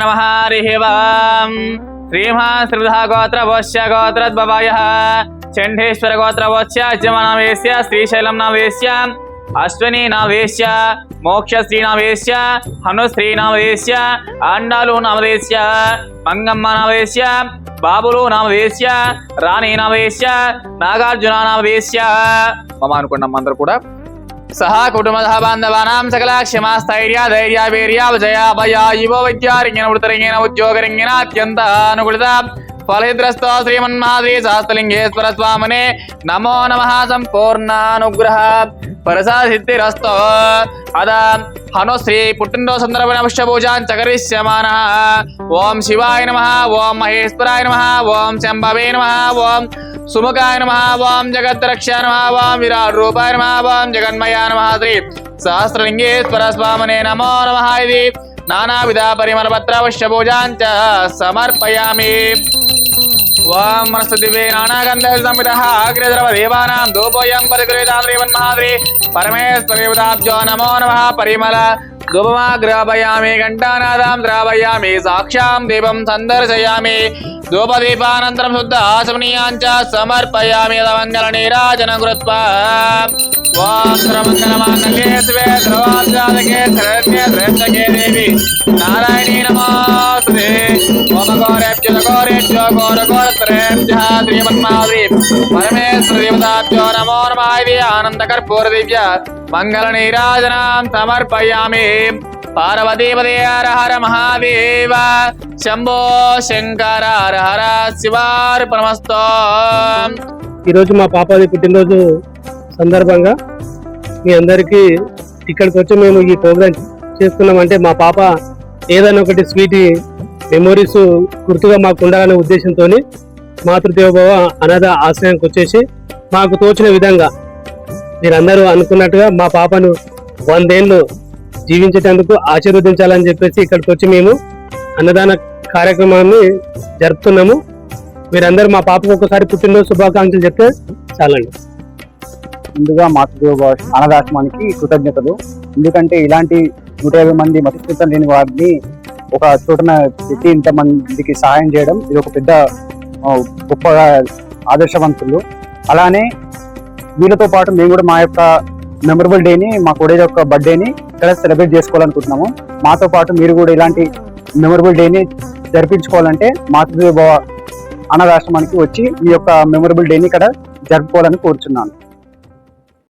నమ హరి ఓం శ్రీమాన్ శ్రీధా గోత్రవోశ్య గోత్రద్భవాయ చండేశ్వర గోత్రవోశ్య జమనామేశ్య శ్రీశైలం నామేశ్య అశ్వని నామేశ్య మోక్షశ్రీ నామేశ్య హనుశ్రీ నామేశ్య ఆండాలు నామదేశ్య మంగమ్మ నామదేశ్య బాబులు నామదేశ్య రాణి నామదేశ్య నాగార్జున నామదేశ్య మమ అనుకున్నాం అందరూ కూడా సహా కుటుంబ బాంధవానాం సకల క్షమా స్థైర్య ధైర్య వీర్య విజయ భయ యువ విద్యారింగిన ఉత్తరింగిన ఉద్యోగరింగిన అత్యంత అనుకూలిత. ఫలహిద్రస్తో శ్రీమన్మాద్రి శాస్త్రలింగేశ్వర స్వామినే నమో నమ సంపూర్ణానుగ్రహ. పరసాసిద్ధిరస్తో అద హను శ్రీ పుట్టినరోజు సందర్భమైన పుష్పూజాన్ చకరిష్యమాన. ఓం శివాయ నమ ఓం మహేశ్వరాయ నమ ఓం శంభవే నమ ఓం సుముఖాయ నమ ఓం జగద్రక్ష విరాట్ రూపాయ నమ ఓం జగన్మయ నమ శ్రీ సహస్రలింగేశ్వర స్వామనే నమో నమ ఇది నానావిధ పరిమళ పత్ర పుష్పూజాంచ సమర్పయామి ఓం మనస్తుదివే నానాగంధ సంవిత అగ్రద్రవ దేవానాం దూపోయం పరిగృహీతాం శ్రీమన్మహాద్రి పరమేశ్వరేవతాబ్జో నమో నమ పరిమళ ధూపమాగ్రాపయామి ఘంటానాదాం ద్రావయామి సాక్షాం దీపం సందర్శయామి ధూపదీపానంతరం శుద్ధ ఆసమనీయాంచ సమర్పయామి మంగళ నీరాజన కృత్వా ఓం శివే సర్వాంజాతకే శరణ్యే శ్రేష్టకే దేవి నారాయణీ నమోస్తుతే ఓం ఘోరేభ్యో ఘోర ఘోరత్రేభ్య పరమేశ్వర దేవతాభ్యో నమో నమ ఆనంద కర్పూర దివ్య మంగళ నీరాజనాం సమర్పయామి. పార్వతీపదే హర హర మహాదేవ. శంభో శంకర హర హర శివార్పణమస్తో. ఈరోజు మా పాపది పుట్టినరోజు సందర్భంగా మీ అందరికీ ఇక్కడికి వచ్చి మేము ఈ ప్రోగ్రామ్ చేస్తున్నామంటే మా పాప ఏదైనా ఒకటి స్వీట్ మెమోరీస్ గుర్తుగా మాకు ఉండాలనే ఉద్దేశంతో మాతృదేవోభవ అనాథ ఆశ్రయానికి వచ్చేసి మాకు తోచిన విధంగా మీరందరూ అనుకున్నట్టుగా మా పాపను వందేళ్ళు జీవించేటందుకు ఆశీర్వదించాలని చెప్పేసి ఇక్కడికి వచ్చి మేము అన్నదాన కార్యక్రమాన్ని జరుపుతున్నాము. మీరందరూ మా పాపకు ఒకసారి పుట్టినరోజు శుభాకాంక్షలు చెప్తే చాలండి. ముందుగా మాతృదేవ అనాథాశ్రమానికి కృతజ్ఞతలు. ఎందుకంటే ఇలాంటి నూట యాభై మంది మతస్థితం లేని వారిని ఒక చోటన పెట్టి ఇంతమందికి సహాయం చేయడం ఇది ఒక పెద్ద గొప్పగా ఆదర్శవంతులు. అలానే వీళ్ళతో పాటు మేము కూడా మా యొక్క మెమరబుల్ డేని మా కొడేజ్ యొక్క బర్త్డేని ఇక్కడ సెలబ్రేట్ చేసుకోవాలనుకుంటున్నాము. మాతో పాటు మీరు కూడా ఇలాంటి మెమరబుల్ డేని జరిపించుకోవాలంటే మాతృదేవ అనాథాశ్రమానికి వచ్చి మీ యొక్క మెమరబుల్ డేని ఇక్కడ జరుపుకోవాలని కోరుచున్నాను.